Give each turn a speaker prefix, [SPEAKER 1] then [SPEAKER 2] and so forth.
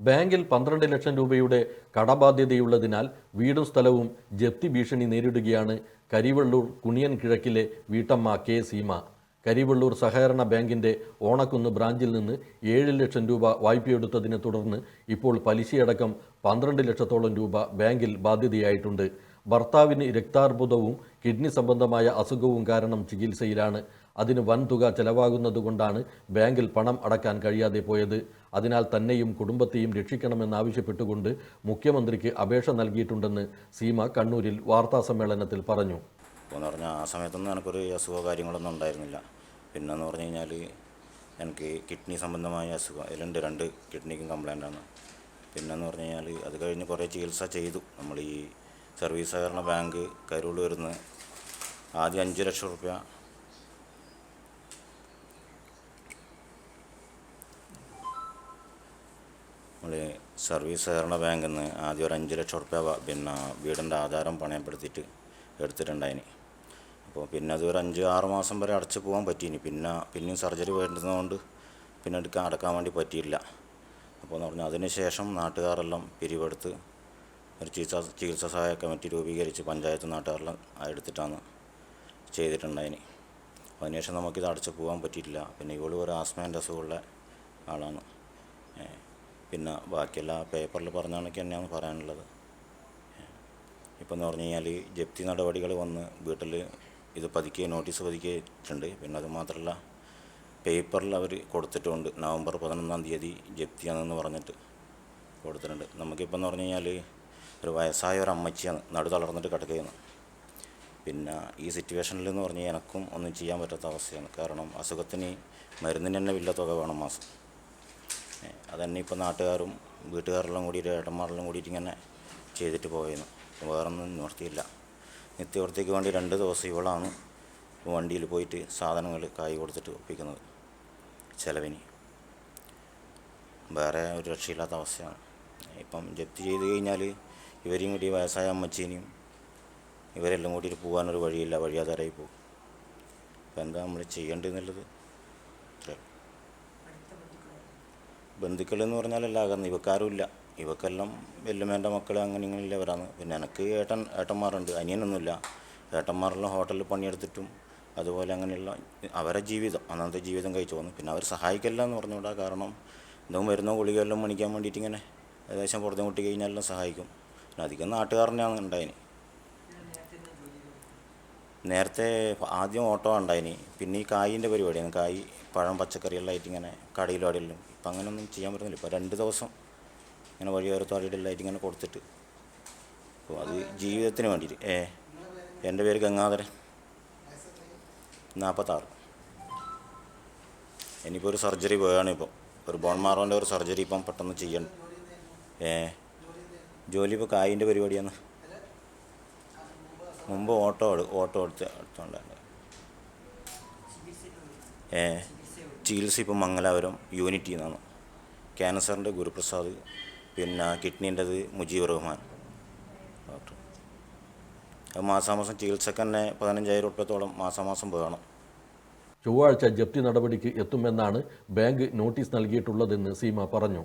[SPEAKER 1] ബാങ്കിൽ പന്ത്രണ്ട് ലക്ഷം രൂപയുടെ കടബാധ്യതയുള്ളതിനാൽ വീടും സ്ഥലവും ജപ്തി ഭീഷണി നേരിടുകയാണ് കരിവള്ളൂർ കുണിയൻ കിഴക്കിലെ വീട്ടമ്മ കെ സീമ. കരിവള്ളൂർ സഹകരണ ബാങ്കിന്റെ ഓണക്കുന്ന് ബ്രാഞ്ചിൽ നിന്ന് ഏഴ് ലക്ഷം രൂപ വായ്പയെടുത്തതിനെ തുടർന്ന് ഇപ്പോൾ പലിശയടക്കം പന്ത്രണ്ട് ലക്ഷത്തോളം രൂപ ബാങ്കിൽ ബാധ്യതയായിട്ടുണ്ട്. ഭർത്താവിന് രക്താർബുദവും കിഡ്നി സംബന്ധമായ അസുഖവും കാരണം ചികിത്സയിലാണ്. അതിന് വൻ തുക ചെലവാകുന്നതുകൊണ്ടാണ് ബാങ്കിൽ പണം അടക്കാൻ കഴിയാതെ പോയത്. അതിനാൽ തന്നെയും കുടുംബത്തെയും രക്ഷിക്കണമെന്നാവശ്യപ്പെട്ടുകൊണ്ട് മുഖ്യമന്ത്രിക്ക് അപേക്ഷ നൽകിയിട്ടുണ്ടെന്ന് സീമ കണ്ണൂരിൽ വാർത്താസമ്മേളനത്തിൽ പറഞ്ഞു.
[SPEAKER 2] എന്ന് പറഞ്ഞാൽ ആ സമയത്തൊന്നും എനിക്കൊരു അസുഖ കാര്യങ്ങളൊന്നും ഉണ്ടായിരുന്നില്ല. പിന്നെന്ന് പറഞ്ഞു കഴിഞ്ഞാൽ എനിക്ക് കിഡ്നി സംബന്ധമായ അസുഖം അതിലുണ്ട് രണ്ട് കിഡ്നിക്കും കംപ്ലൈന്റ് ആണ്. പിന്നെന്ന് പറഞ്ഞു കഴിഞ്ഞാൽ അത് കഴിഞ്ഞ് കുറേ ചികിത്സ ചെയ്തു. നമ്മൾ ഈ സർവീസ് സഹകരണ ബാങ്ക് കരുളൂരുന്ന് ആദ്യം അഞ്ച് ലക്ഷം റുപ്യ നമ്മൾ സർവീസ് സഹകരണ ബാങ്കിൽ നിന്ന് ആദ്യം ഒരു അഞ്ച് ലക്ഷം റുപ്യ പിന്നെ വീടിന്റെ ആധാരം പണയപ്പെടുത്തിയിട്ട് എടുത്തിട്ടുണ്ടായിന്. അപ്പോൾ പിന്നെ അത് ഒരു അഞ്ച് ആറ് മാസം വരെ അടച്ചു പോകാൻ പറ്റീനി. പിന്നെ പിന്നെയും സർജറി വേണ്ടുന്നതുകൊണ്ട് പിന്നെ എടുക്കാൻ അടക്കാൻ വേണ്ടി പറ്റിയില്ല. അപ്പോൾ എന്ന് പറഞ്ഞാൽ അതിനുശേഷം നാട്ടുകാരെല്ലാം പിരിവെടുത്ത് ഒരു ചികിത്സാ ചികിത്സാ സഹായ കമ്മിറ്റി രൂപീകരിച്ച് പഞ്ചായത്ത് നാട്ടുകാരെല്ലാം എടുത്തിട്ടാണ് ചെയ്തിട്ടുണ്ടായിന്. അതിനുശേഷം നമുക്കിത് അടച്ചു പോകാൻ പറ്റിയിട്ടില്ല. പിന്നെ ഇവൾ ഒരു ആസ്മേന്റെ അസുഖമുള്ള ആളാണ്. പിന്നെ ബാക്കിയെല്ലാം പേപ്പറിൽ പറഞ്ഞ കണക്ക് തന്നെയാണ് പറയാനുള്ളത്. ഇപ്പം എന്ന് പറഞ്ഞു കഴിഞ്ഞാൽ ജപ്തി നടപടികൾ വന്ന് വീട്ടിൽ ഇത് പതുക്കെ നോട്ടീസ് പതിക്കിയിട്ടുണ്ട് പിന്നെ അത് മാത്രമല്ല പേപ്പറിൽ അവർ കൊടുത്തിട്ടുണ്ട്. നവംബർ പതിനൊന്നാം തീയതി ജപ്തിയാണെന്ന് പറഞ്ഞിട്ട് കൊടുത്തിട്ടുണ്ട്. നമുക്കിപ്പോൾ എന്ന് പറഞ്ഞു കഴിഞ്ഞാൽ ഒരു വയസ്സായ ഒരു അമ്മച്ചിയാണ് നടു തളർന്നിട്ട് കിടക്കുകയാണ്. പിന്നെ ഈ സിറ്റുവേഷനിൽ എന്ന് പറഞ്ഞാൽ എനിക്കും ഒന്നും ചെയ്യാൻ പറ്റാത്ത അവസ്ഥയാണ്. കാരണം അസുഖത്തിന് മരുന്നിന് തന്നെ വലിയ തുക വേണം മാസം. അതന്നെ ഇപ്പോൾ നാട്ടുകാരും വീട്ടുകാരെല്ലാം കൂടിയിട്ട് ഏട്ടന്മാരെല്ലാം കൂടിയിട്ട് ഇങ്ങനെ ചെയ്തിട്ട് പോയിരുന്നു വേറൊന്നും നിവർത്തിയില്ല. നിത്യവൃത്തിക്ക് വേണ്ടി രണ്ട് ദിവസം ഇവളാണ് വണ്ടിയിൽ പോയിട്ട് സാധനങ്ങൾ കായ് കൊടുത്തിട്ട് ഒപ്പിക്കുന്നത്. ചിലവിന്. വേറെ ഒരു രക്ഷയില്ലാത്ത അവസ്ഥയാണ്. ഇപ്പം ജപ്തി ചെയ്ത് കഴിഞ്ഞാൽ ഇവരെയും കൂടി വയസ്സായ അമ്മച്ചീനെയും ഇവരെല്ലാം കൂട്ടിയിട്ട് പോകാനൊരു വഴിയില്ല. വഴിയാതാരായി പോകും. അപ്പം എന്താ നമ്മൾ ചെയ്യേണ്ടതെന്നുള്ളത് ബന്ധുക്കൾ എന്ന് പറഞ്ഞാലല്ല അകന്ന് ഇവക്കാരും ഇല്ല. ഇവക്കെല്ലാം വെല്ലുമേന്റെ മക്കൾ അങ്ങനെ ഇങ്ങനെ ഇല്ലവരാണ് പിന്നെ എനിക്ക് ഏട്ടൻ ഏട്ടന്മാരുണ്ട്. അനിയനൊന്നുമില്ല. ഏട്ടന്മാരെല്ലാം ഹോട്ടലിൽ പണിയെടുത്തിട്ടും അതുപോലെ അങ്ങനെയുള്ള അവരെ ജീവിതം അന്നത്തെ ജീവിതം കഴിച്ചു പോകുന്നു പിന്നെ അവർ സഹായിക്കില്ല എന്ന് പറഞ്ഞുകൂടാ കാരണം എന്തും വരുന്ന ഗുളികയെല്ലാം മണിക്കാൻ വേണ്ടിയിട്ട് ഇങ്ങനെ ഏകദേശം പുറത്ത് കൂട്ടി കഴിഞ്ഞാലെല്ലാം സഹായിക്കും. പിന്നെ അധികം നാട്ടുകാരനെയാണ് ഉണ്ടായിന്. നേരത്തെ ആദ്യം ഓട്ടോ ഉണ്ടായിനി. പിന്നെ ഈ കായിന്റെ പരിപാടിയാണ്. കായ് പഴം പച്ചക്കറികളിലായിട്ട് ഇങ്ങനെ കടയിലും അടിയിലും ഇപ്പം അങ്ങനെയൊന്നും ചെയ്യാൻ പറ്റുന്നില്ല. ഇപ്പോൾ രണ്ട് ദിവസം ഇങ്ങനെ വഴിയോരത്തോ അടിയിലായിട്ട് ഇങ്ങനെ കൊടുത്തിട്ട്. അപ്പോൾ അത് ജീവിതത്തിന് വേണ്ടിയിട്ട്. ഏ എന്റെ പേര് ഗംഗാധരൻ. നാൽപ്പത്താറ്. ഇനിയിപ്പോൾ ഒരു സർജറി പോയാണ് ഇപ്പോൾ ഒരു ബോൺ മാറോന്റെ ഒരു സർജറി ഇപ്പം പെട്ടെന്ന് ചെയ്യണം. ഏ ജോലി ഇപ്പോൾ കായിന്റെ പരിപാടിയാണ്. മുമ്പ് ഓട്ടോ ഓട്ടോ എടുത്ത് എടുത്തോണ്ടായിരുന്നു ഏ ചികിത്സ ഇപ്പം മംഗലാപുരം യൂണിറ്റിൽ നിന്നാണ്. ക്യാൻസറിന്റെ ഗുരുപ്രസാദ് പിന്നെ കിഡ്നീന്റെത് മുജീബ് റഹ്മാൻ ഡോക്ടർ. അത് മാസാമാസം ചികിത്സക്ക് തന്നെ പതിനഞ്ചായിരം റുപ്യത്തോളം മാസാമാസം വേണം.
[SPEAKER 1] ചൊവ്വാഴ്ച ജപ്തി നടപടിക്ക് എത്തുമെന്നാണ് ബാങ്ക് നോട്ടീസ് നൽകിയിട്ടുള്ളതെന്ന് സീമ പറഞ്ഞു.